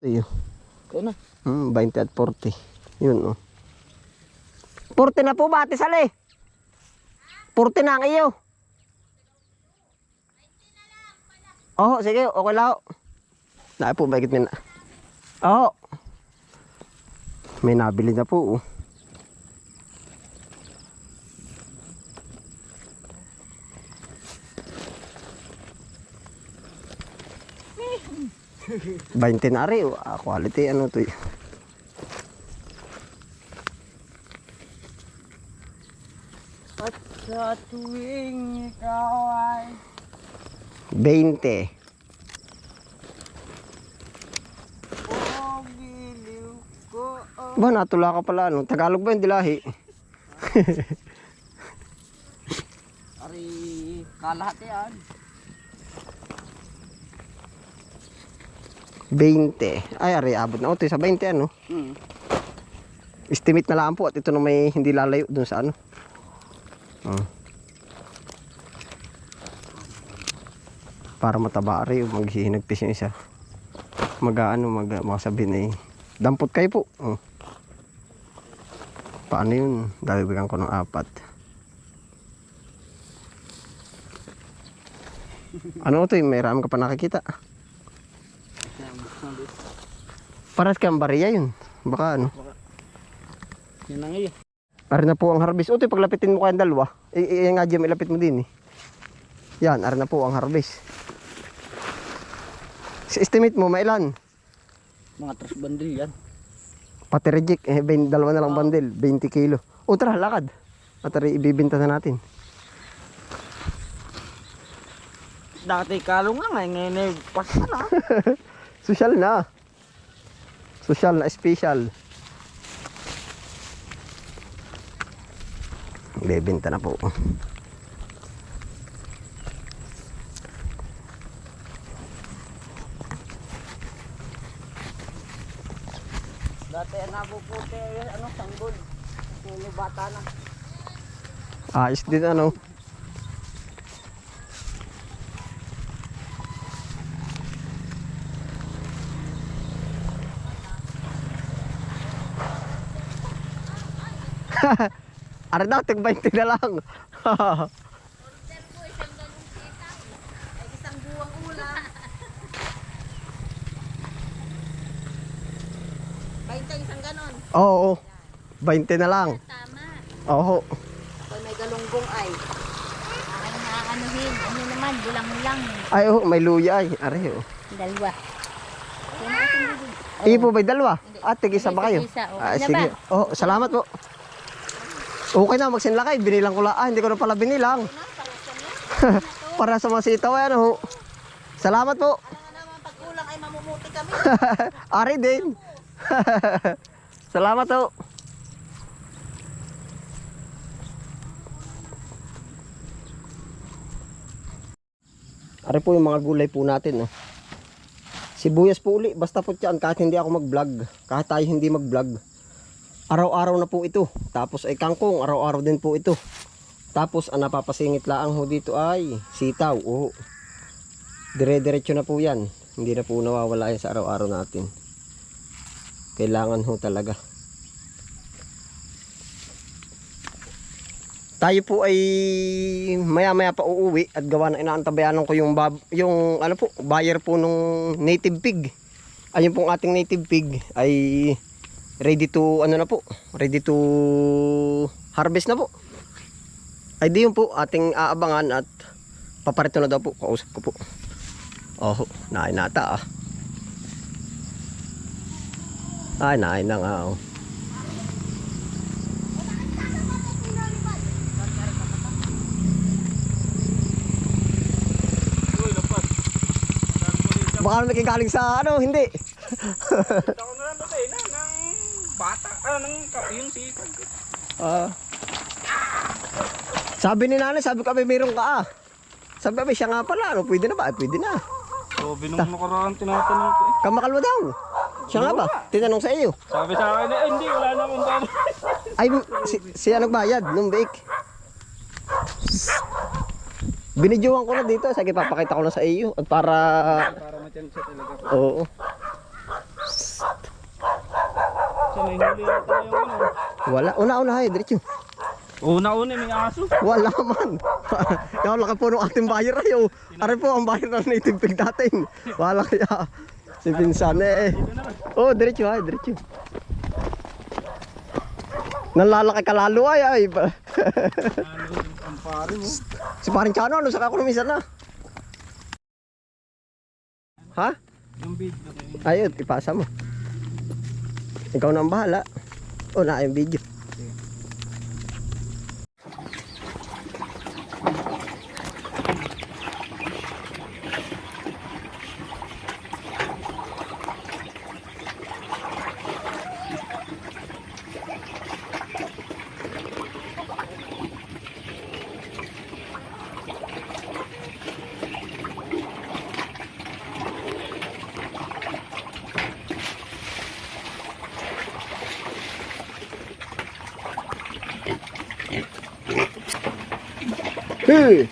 Ayun. Ikaw na. Hmm, 20 at 40. Yun, oh. 40 na po ba, Ate Sali? 40 na ang iyo. Oo, sige, okay lang. Na po, bakit may na... Oo. May nabili na po. oh. Bainte na rin. Ah, quality ano to eh. At sa tuwing ikaw ay 20. pumiliw ko. Ba, natula ka pala. Ano? Tagalog ba yung dilahi? Ari, kalahat yan. 20. Ay, ari, abot na. O, ito sa 20 ano. Hmm. Estimate na lang po at ito na may hindi lalayo dun sa ano. Oh. Para mataba ari, maghihinagpis yung isa. Mag ano, mag makasabihin eh. Dampot kayo po. Oh. Paano yun? Dagdagan ko ng apat. Ano ito May ram ka pa nakikita. Paras kang bariya yun. Baka ano. Yan ang iyo. Ari na po ang harvest. Utoy, paglapitin mo kayang dalawa. I, i, nga dyan, ilapit mo din eh. Yan, ari na po ang harvest. Sa estimate mo, mailan? Mga tres bandil yan. Pati reject, eh, ben, dalawa na lang bandel, 20 kilo. O tara, lakad. At ari, ibibinta na natin. Dati kalong lang ay ngayon ay pasta na. Social na. Social na special. Ibibinta na po. Dati ang nabuputi ay ano, sanggol. Ngayon bata na. Ayos din ano. Ara daw, tig 20 na lang. Ganon. Oo, 20 na lang. Tama. Oo. Pag may galunggong ay. Aking nakakanuhin. Ano naman, bulang-bulang. Ay, oh, may luya ay. Are, oh. Dalawa. Yan ang ating bibig. Iyo po ba'y dalawa? Ah, tig isa ba kayo? Isa, oh. Ah, Ano sige. ba? Oh, salamat po. Okay na, magsinla kayo. Binilang ko lang. Ah, hindi ko na pala binilang. Para sa mga sitaw, ay, ano. ho. Salamat po. Alam nga naman, pag kulang ay mamumuti kami. Ari din. Salamat po. Ari po yung mga gulay po natin. Oh. Sibuyas po uli. Basta po yan kahit hindi ako mag-vlog. Kahit tayo hindi mag-vlog. Araw-araw na po ito. Tapos ay kangkong. Araw-araw din po ito. Tapos ang napapasingit laang ho dito ay sitaw. Oo. Dire-diretso na po yan. Hindi na po nawawala yan sa araw-araw natin. Kailangan ho talaga. Tayo po ay maya-maya pa uuwi at gawa na inaantabayanan ko yung bab, yung ano po, buyer po nung native pig. Ayun pong ating native pig ay ready to ano na po, ready to harvest na po. Ay di yun po ating aabangan at paparito na daw po, kausap ko po. Oh, nain nata ah. Ay, nain na nga oh. Baka may galing sa ano, hindi. bata. Ah, ng yung si Ah. sabi ni nanay, sabi ko, "Abay, mayroon ka ah. Sabi, abay, siya nga pala, ano, pwede na ba? Ay, pwede na. So, binong nakaraan tinatanong ko eh. Kamakalwa daw. Siya nga ba? Tinanong sa iyo. Sabi sa akin eh, hindi, wala na akong tama. Ay, si, siya nagbayad nung bake. Binidyohan ko na dito. Sige, papakita ko na sa iyo. At para... Para matyan siya talaga. Oo. May huli yata yung ano. Wala. Una-una ay, diretso. Una-una may aso. Wala man. Kaya laki po ng ating buyer ay oh. Ari po ang buyer ng native pig natin. Wala kaya. Si Pinsan eh. Oh, diretso ay, diretso. Nalalaki ka lalo ay ay. Si paring Chano, ano sa ako minsan na? Ha? Yung video. Ayun, ipasa mo. Ikaw na ang bahala. O, na yung video. Ei.